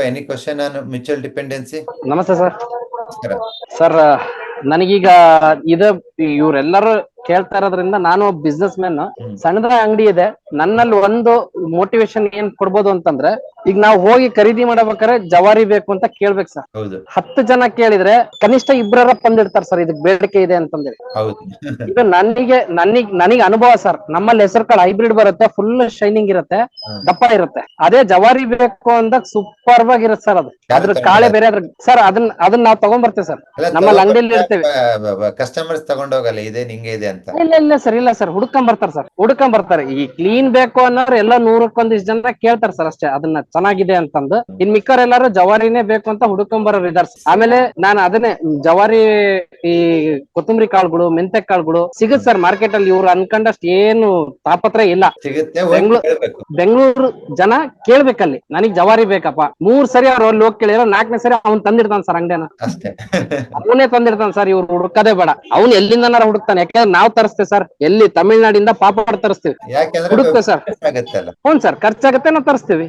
Any question on mutual dependency ನಮಸ್ತೆ sir. Sir ನನಗೀಗ ಇದ ಇವ್ರೆಲ್ಲರೂ ಕೇಳ್ತಾ ಇರೋದ್ರಿಂದ ನಾನು ಬಿಸ್ನೆಸ್ ಮ್ಯಾನ್. ಸಣ್ಣದ ಅಂಗಡಿ ಇದೆ. ನನ್ನಲ್ಲಿ ಒಂದು ಮೋಟಿವೇಶನ್ ಏನ್ ಕೊಡ್ಬೋದು ಅಂತಂದ್ರೆ ಈಗ ನಾವು ಹೋಗಿ ಖರೀದಿ ಮಾಡಬೇಕಾದ್ರೆ ಜವಾರಿ ಬೇಕು ಅಂತ ಕೇಳ್ಬೇಕು ಸರ್. ಹತ್ತು ಜನ ಕೇಳಿದ್ರೆ ಕನಿಷ್ಠ ಇಬ್ಬರ ಬಂದಿಡ್ತಾರೆ ಸರ್ ಇದಕ್ಕೆ ಬೇಡಿಕೆ ಇದೆ ಅಂತಂದ್ರೆ. ಈಗ ನನಗೆ ನನಗ್ ನನಗೆ ಅನುಭವ ಸರ್ ನಮ್ಮಲ್ಲಿ ಹೆಸರು ಕಾಳು ಹೈಬ್ರಿಡ್ ಬರುತ್ತೆ ಫುಲ್ ಶೈನಿಂಗ್ ಇರುತ್ತೆ ದಪ್ಪ ಇರುತ್ತೆ. ಅದೇ ಜವಾರಿ ಬೇಕು ಅಂದಾಗ ಸೂಪರ್ ಆಗಿರುತ್ತೆ ಸರ್ ಅದು. ಅದ್ರ ಕಾಳೆ ಬೇರೆ ಅದ್ರ ಸರ್ ಅದನ್ನ ಅದನ್ನ ನಾವು ತಗೊಂಡ್ಬರ್ತೇವೆ ಸರ್. ನಮ್ಮಲ್ಲಿ ಅಂಗಡಿಯಲ್ಲಿ ಇರ್ತೇವೆ. ಕಸ್ಟಮರ್ಸ್ ತಗೊಂಡೋಗಲ್ಲ ಇದೆ ನಿಂಗೆ ಇದೆ ಅಂತ. ಇಲ್ಲ ಇಲ್ಲ ಸರ್ ಇಲ್ಲ ಸರ್ ಹುಡ್ಕೊಂಡ್ ಬರ್ತಾರೆ ಸರ್ ಹುಡ್ಕೊಂಡ್ ಬರ್ತಾರೆ. ಈ ಕ್ಲೀನ್ ಬೇಕು ಅನ್ನೋರು ಎಲ್ಲ ನೂರಕ್ಕೊಂದಿಷ್ಟು ಜನ ಕೇಳ್ತಾರೆ ಸರ್ ಅಷ್ಟೇ ಅದನ್ನ ಚೆನ್ನಾಗಿದೆ ಅಂತಂದು. ಇನ್ ಎಲ್ಲಾರು ಜವಾರಿನೇ ಬೇಕು ಅಂತ ಹುಡ್ಕೊಂಡ್ ಬರೋರು ಇದಾರೆ. ಆಮೇಲೆ ನಾನು ಅದನ್ನೇ ಜವಾರಿ ಈ ಕೊತ್ತಂಬರಿ ಕಾಳುಗಳು ಮೆಂತೆ ಕಾಳುಗಳು ಸಿಗುತ್ತೆ ಸರ್ ಮಾರ್ಕೆಟ್ ಅಲ್ಲಿ ಇವ್ರು ಅನ್ಕೊಂಡಷ್ಟು ಏನು ತಾಪತ್ರ ಇಲ್ಲ. ಸಿಗುತ್ತೆ ಬೆಂಗ್ಳೂರ್- ಜನ ಕೇಳ್ಬೇಕಲ್ಲಿ ನನಗ್ ಜವಾರಿ ಬೇಕಪ್ಪ. ಮೂರ್ ಸರಿ ಅವ್ರು ಅಲ್ಲಿ ಹೋಗಿ ಕೇಳಿರೋ ನಾಲ್ಕನೇ ಸರಿ ಅವ್ನ್ ತಂದಿರ್ತಾನ ಸರ್ ಅಂಗಡಿನ ಅವನೇ ತಂದಿರ್ತಾನೆ ಸರ್ ಇವ್ರು ಹುಡುಕದೇ ಬೇಡ. ಅವ್ನ್ ಎಲ್ಲಿಂದನಾರ ಹುಡುಕ್ತಾನೆ ಯಾಕಂದ್ರೆ ನಾವ್ ತರಿಸ್ತೇವೆ ಸರ್. ಎಲ್ಲಿ ತಮಿಳ್ನಾಡಿಂದ ಪಾಪಡ್ ತರಿಸ್ತೀವಿ. ಹುಡುಕ್ತೇವೆ ಸರ್. ಹ್ಞೂ ಸರ್ ಖರ್ಚಾಗತ್ತೆ ನಾವು ತರಿಸ್ತೀವಿ.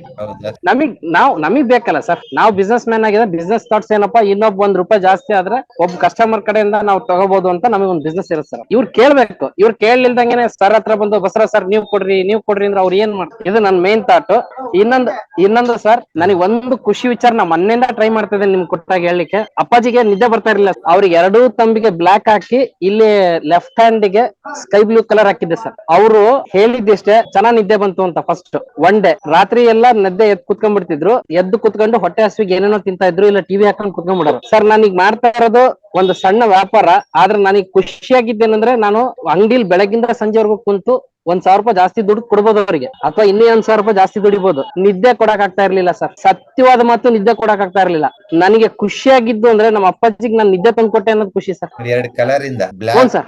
ನಮಗ್ ನಾವ್ ನಮಗ್ ಬೇಕಲ್ಲ ಸರ್. ನಾವು ಬಿಸ್ನೆಸ್ ಮ್ಯಾನ್ ಆಗಿದೆ ಬಿಸ್ನೆಸ್ ಥಾಟ್ಸ್ ಏನಪ್ಪಾ ಇನ್ನೊಬ್ಬ ಒಂದ್ ರೂಪಾಯಿ ಜಾಸ್ತಿ ಆದ್ರೆ ಒಬ್ಬ ಕಸ್ಟಮರ್ ಕಡೆಯಿಂದ ನಾವು ತಗೋಬಹುದು ಅಂತ ನಮಗೆ ಒಂದ್ ಬಿಸ್ನೆಸ್ ಇರುತ್ತೆ ಸರ್. ಇವ್ರು ಕೇಳ್ಬೇಕು. ಇವ್ರು ಕೇಳಲಿಲ್ದಂಗೆ ಸರ್ ಹತ್ರ ಬಂದು ಬಸರ ಸರ್ ನೀವ್ ಕೊಡ್ರಿ ನೀವ್ ಕೊಡ್ರಿ ಅಂದ್ರೆ ಅವ್ರು ಏನ್ ಮಾಡ್ತಾರೆ? ಇದು ನನ್ ಮೇನ್ ಥಾಟ್ ಇನ್ನೊಂದು ಇನ್ನೊಂದು ಸರ್ ನನಗೆ ಒಂದು ಖುಷಿ ವಿಚಾರ ನಾ ಮೊನ್ನೆಯಿಂದ ಟ್ರೈ ಮಾಡ್ತಾ ಇದ್ದೇನೆ ನಿಮ್ಗೆ ಕೊಟ್ಟಾಗ ಹೇಳಲಿಕ್ಕೆ. ಅಪ್ಪಾಜಿಗೆ ನಿದ್ದೆ ಬರ್ತಾ ಇರಲಿಲ್ಲ. ಅವ್ರಿಗೆ ಎರಡೂ ತಂಬಿಗೆ ಬ್ಲಾಕ್ ಹಾಕಿ ಇಲ್ಲಿ ಲೆಫ್ಟ್ ಹ್ಯಾಂಡ್ ಗೆ ಸ್ಕೈ ಬ್ಲೂ ಕಲರ್ ಹಾಕಿದ್ದೆ ಸರ್ ಅವರು ಹೇಳಿದ್ದಿಷ್ಟೇ, ಚೆನ್ನಾಗ್ ನಿದ್ದೆ ಬಂತು ಅಂತ ಫಸ್ಟ್ ಒನ್ ಡೇ ರಾತ್ರಿ ಎಲ್ಲ ನದ್ದೆ ಎದ್ದು ಕುತ್ಕೊಂಡ್ಬಿಡ್ತಿದ್ರು. ಎದ್ದು ಕುತ್ಕೊಂಡು ಹೊಟ್ಟೆ ಹಸುವಿಗೆ ಏನೇನೋ ತಿಂತಾ ಇದ್ರು, ಇಲ್ಲ ಟಿವಿ ಹಾಕೊಂಡು ಕುತ್ಕೊಂಡ್ಬಿಡೋರು. ಸರ್ ನಾನೀಗ ಮಾಡ್ತಾ ಇರೋದು ಒಂದು ಸಣ್ಣ ವ್ಯಾಪಾರ. ಆದ್ರೆ ನನಗೆ ಖುಷಿಯಾಗಿದ್ದೇನೆಂದ್ರೆ, ನಾನು ಅಂಗಡಿಲಿ ಬೆಳಗಿಂದ ಸಂಜೆವರೆಗೂ ಕುಂತು ಒಂದ್ ಸಾವಿರ ರೂಪಾಯಿ ಜಾಸ್ತಿ ದುಡ್ಡು ಕೊಡ್ಬೋದು ಅವರಿಗೆ. ಅಥವಾ ಇನ್ನೇ ಒಂದ್ ಸಾವಿರ ರೂಪಾಯಿ ಜಾಸ್ತಿ ದುಡಿಬಹುದು ನಿದ್ದೆ ಕೊಡಕ್ ಆಗ್ತಾ ಇರ್ಲಿಲ್ಲ ಸರ್. ಸತ್ಯವಾದ ಮಾತು ನಿದ್ದೆ ಕೊಡಕ್ ಆಗ್ತಾ ಇರ್ಲಿಲ್ಲ. ನನಗೆ ಖುಷಿಯಾಗಿದ್ದು ಅಂದ್ರೆ ನಮ್ಮ ಅಪ್ಪಾಜಿಗೆ ನಾನು ನಿದ್ದೆ ತಂದ್ಕೊಟ್ಟೆ ಅನ್ನೋದು ಖುಷಿ ಸರ್. ಎರಡು ಕಲರಿಂದ ಹ್ಞೂ ಸರ್.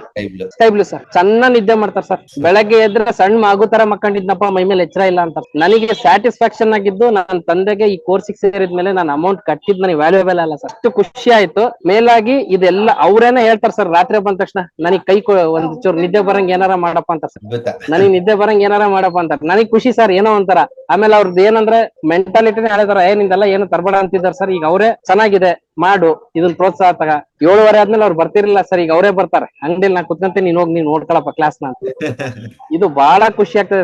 Sky blue sir. ಚೆನ್ನಾಗ್ ನಿದ್ದೆ ಮಾಡ್ತಾರೆ ಸರ್. ಬೆಳಗ್ಗೆ ಎದ್ರೆ ಸಣ್ಣ ಮಗು ತರ ಮಕ್ಕಂಡಿದ್ನಪ್ಪ ಮೈ ಮೇಲೆ ಎಚ್ಚರ ಇಲ್ಲ ಅಂತ. ನನಗೆ ಸ್ಯಾಟಿಸ್ಫ್ಯಾಕ್ಷನ್ ಆಗಿದ್ದು ನನ್ನ ತಂದೆಗೆ ಈ ಕೋರ್ಸಿಗೆ ಸೇರಿದ್ಮೇಲೆ ನಾನು ಅಮೌಂಟ್ ಕಟ್ಟಿದ್ ನನಗೆ ವ್ಯಾಲ್ಯೂಬಲ್ ಅಲ್ಲ ಸರ್. ಅಷ್ಟು ಖುಷಿ ಆಯ್ತು. ಮೇಲಾಗಿ ಇದೆಲ್ಲ ಅವ್ರೇನೆ ಹೇಳ್ತಾರೆ ಸರ್ ರಾತ್ರಿ ಬಂದ ತಕ್ಷಣ. ನನಗೆ ಕೈ ಒಂದ್ ಚೂರು ನಿದ್ದೆ ಬರಂಗ್ ಏನಾರ ಮಾಡಪ್ಪ ಅಂತ ಸರ್. ನನಗ್ ನಿದ್ದೆ ಬರಂಗ್ ಏನಾರ ಮಾಡಪ್ಪ ಅಂತಾರ. ನನಗ್ ಖುಷಿ ಸರ್, ಏನೋ ಅಂತಾರ ಆಮೇಲೆ ಅವ್ರದ್ದು ಏನಂದ್ರೆ ಮೆಂಟಾಲಿಟಿನೇ ಹೇಳಿದಾರ ಏ, ನಿಂದೆಲ್ಲ ಏನು ತರಬೇಡ ಅಂತಿದಾರ ಸರ್. ಈಗ ಅವರೇ ಚೆನ್ನಾಗಿದೆ, ಮಾಡು, ಇದನ್ ಪ್ರೋತ್ಸಾಹ ತಗ. ಏಳುವರೆ ಆದ್ಮೇಲೆ ಅವ್ರು ಬರ್ತಿರ್ಲಿಲ್ಲ ಸರ್, ಈಗ ಅವರೇ ಬರ್ತಾರೆ. ಅಂಗಡಿಲಿ ನಾ ಕುತ್ಕೊಂತೀನಿ, ನೀನ್ ಹೋಗಿ, ನೀನ್ ನೋಡ್ಕೊಳಪ್ಪ ಕ್ಲಾಸ್ನ ಇದು ಬಹಳ ಖುಷಿ ಆಗ್ತದೆ.